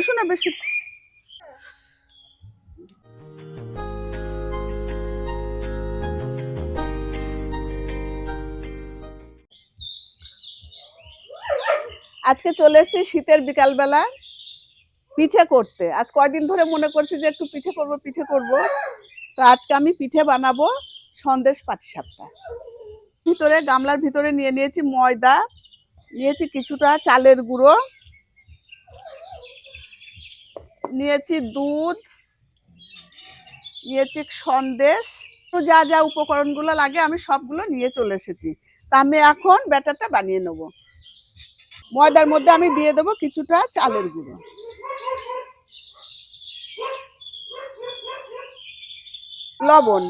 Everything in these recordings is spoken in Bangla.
এসো না বেশি। আজকে চলে এসেছি শীতের বিকালবেলা পিঠে করতে। আজ কয়দিন ধরে মনে করছি যে একটু পিঠে করব পিঠে করব। তো আজকে আমি পিঠে বানাবো সন্দেশ পাটিসাপটা ভিতরে গামলার ভিতরে নিয়ে নিয়েছি ময়দা, নিয়েছি কিছুটা চালের গুঁড়ো নিয়েছি দুধ, নিয়েছি সন্দেশ। তো যা যা উপকরণগুলো লাগে আমি সবগুলো নিয়ে চলে এসেছি। তা আমি এখন ব্যাটারটা বানিয়ে নেব। ময়দার মধ্যে আমি দিয়ে দেবো কিছুটা চালের গুঁড়ো। লবণ।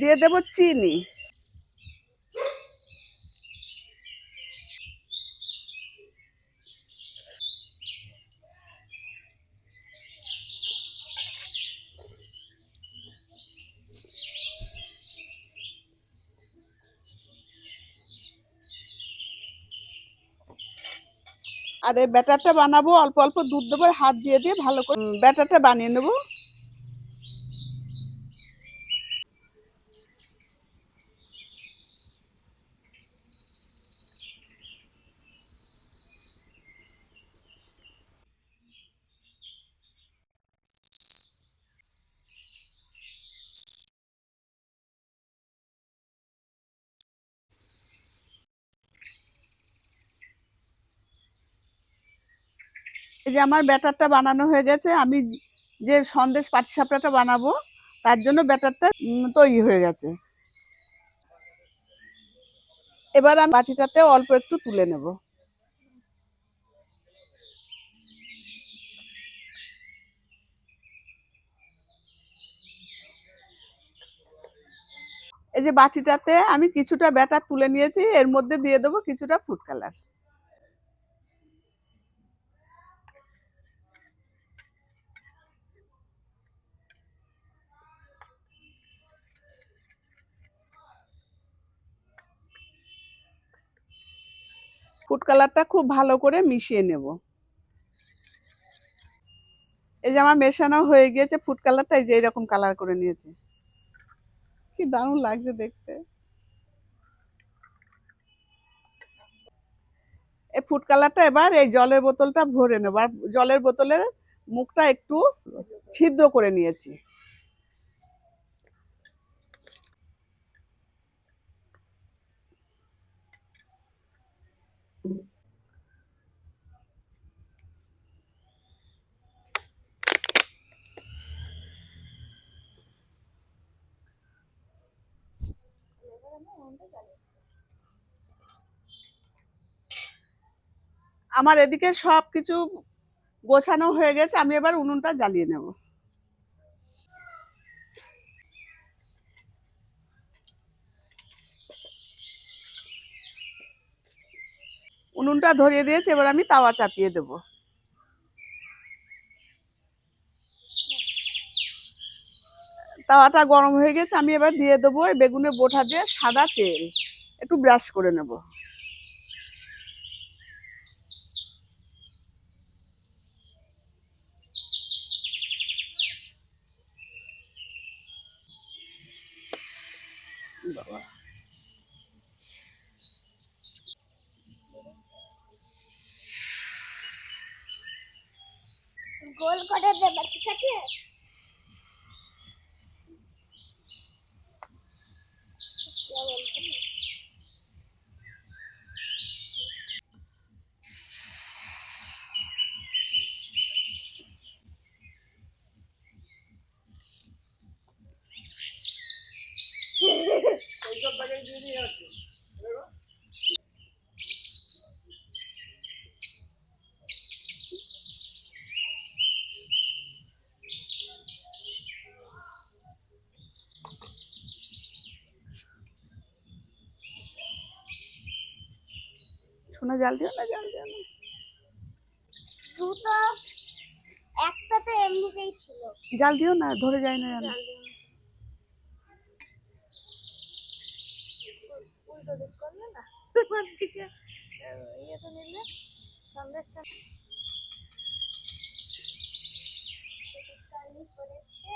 দিয়ে দেব চিনি। আর এই ব্যাটারটা বানাবো, অল্প অল্প দুধ দেবো, হাত দিয়ে দিয়ে ভালো করে ব্যাটারটা বানিয়ে নেব। এই যে আমার ব্যাটারটা বানানো হয়ে গেছে, আমি যে সন্দেশ পাটিসাপটাটা বানাবো, তার জন্য ব্যাটারটা তৈরি হয়ে গেছে। এবার আমি বাটিটাতে অল্প একটু তুলে নেব। এই যে বাটিটাতে আমি কিছুটা ব্যাটার তুলে নিয়েছি, এর মধ্যে দিয়ে দেবো কিছুটা ফুড কালার। ফুড কালারটা খুব ভালো করে মিশিয়ে নেব। এই যে আমার মেশানো হয়ে গিয়েছে ফুড কালারটা, এই যে এরকম কালার করে নিয়েছে। কি দারুণ লাগছে দেখতে। এই ফুড কালারটা এবার এই জলের বোতলটা ভরে নেব। আর জলের বোতলের মুখটা একটু ছিদ্র করে নিয়েছি। আমার এদিকে সব কিছু গোছানো হয়ে গেছে, আমি এবার উনুনটা জ্বালিয়ে নেব। উনুনটা ধরিয়ে দিয়েছি, এবার আমি তাওয়া চাপিয়ে দেব। তাওয়াটা গরম হয়ে গেছে, আমি এবার দিয়ে দেবো এই বেগুনের বোঠা দিয়ে সাদা তেল। একটু ব্রাশ করে নেব। বাবা। গোল করে দেবে, ঠিক আছে? শোনা জাল দিও না জাল দিও না। দুটো একটা তো এমনিতেই ছিল। জাল দিও না ধরে যায় না জানো দিক করলে না উপর দিকে আহ, নিলে সন্দেশটা কালি করেছে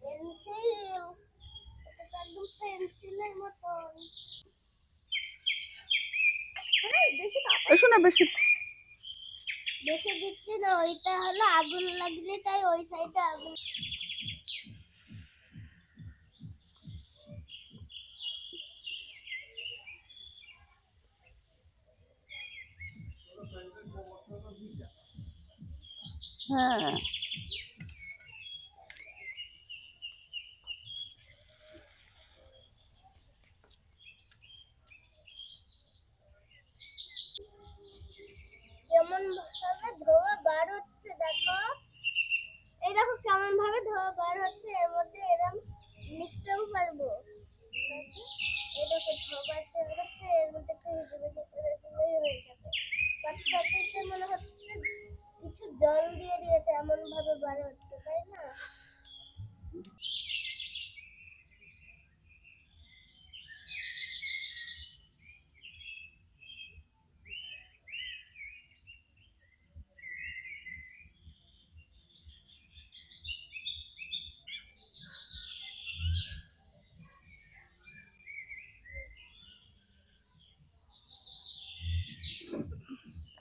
পেন্সিল এটা তো একদম পেন্সিলের মতন বেশি। না বেশি বেশি দিচ্ছি ওইটা হলো আগুন লাগলে তাই ওই সাইডে আগুন হ্যাঁ। কেমন ভাবে ধোয়া বার হচ্ছে দেখো? এই কেমন ভাবে ধোয়া বার হচ্ছে, এর মধ্যে এরম লিখতেও পারব। এই দেখো ধোয়া বার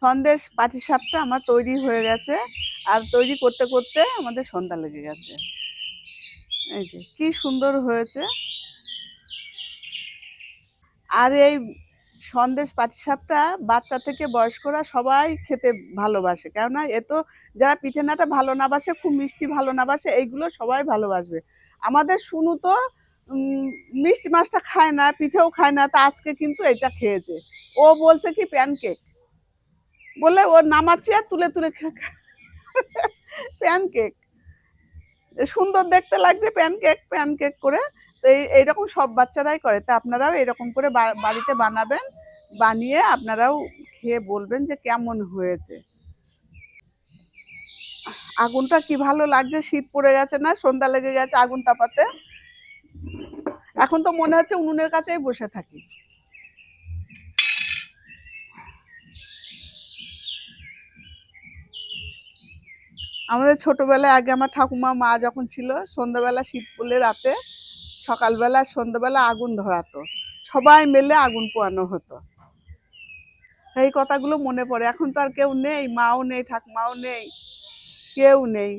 সন্দেশ পাটিসাপটা আমার তৈরি হয়ে গেছে। আর তৈরি করতে করতে আমাদের সন্ধ্যা লেগে গেছে। এই যে, কি সুন্দর হয়েছে। আর এই সন্দেশ পাটিসাপটা বাচ্চা থেকে বয়স্করা সবাই খেতে ভালোবাসে। কেননা এ তো যারা পিঠে নাটা ভালো না বাসে, খুব মিষ্টি ভালো না বাসে, এইগুলো সবাই ভালোবাসবে। আমাদের শুনু তো মিষ্টি মাছটা খায় না, পিঠেও খায় না, তা আজকে কিন্তু এটা খেয়েছে। ও বলছে কি, প্যানকেক। বলে ও নামাচ্ছি আর তুলে তুলে প্যানকেক। সুন্দর দেখতে লাগছে প্যানকেক প্যানকেক করে। তো এই, এইরকম সব বাচ্চারাই করে। তা আপনারাও এরকম করে বাড়িতে বানাবেন, বানিয়ে আপনারাও খেয়ে বলবেন যে কেমন হয়েছে। আগুনটা কি ভালো লাগছে? শীত পড়ে গেছে না? সন্ধ্যা লেগে গেছে আগুন তাপাতে? এখন তো মনে হচ্ছে উনুনের কাছেই বসে থাকি। আমাদের ছোটবেলায় আগে আমার ঠাকুমা, মা যখন ছিল, সন্ধ্যাবেলা শীত পড়লে রাতে, সকালবেলা, সন্ধ্যাবেলা আগুন ধরাতো। সবাই মিলে আগুন পোয়ানো হতো। এই কথাগুলো মনে পড়ে। এখন তো আর কেউ নেই, মাও নেই, ঠাকুমাও নেই, কেউ নেই।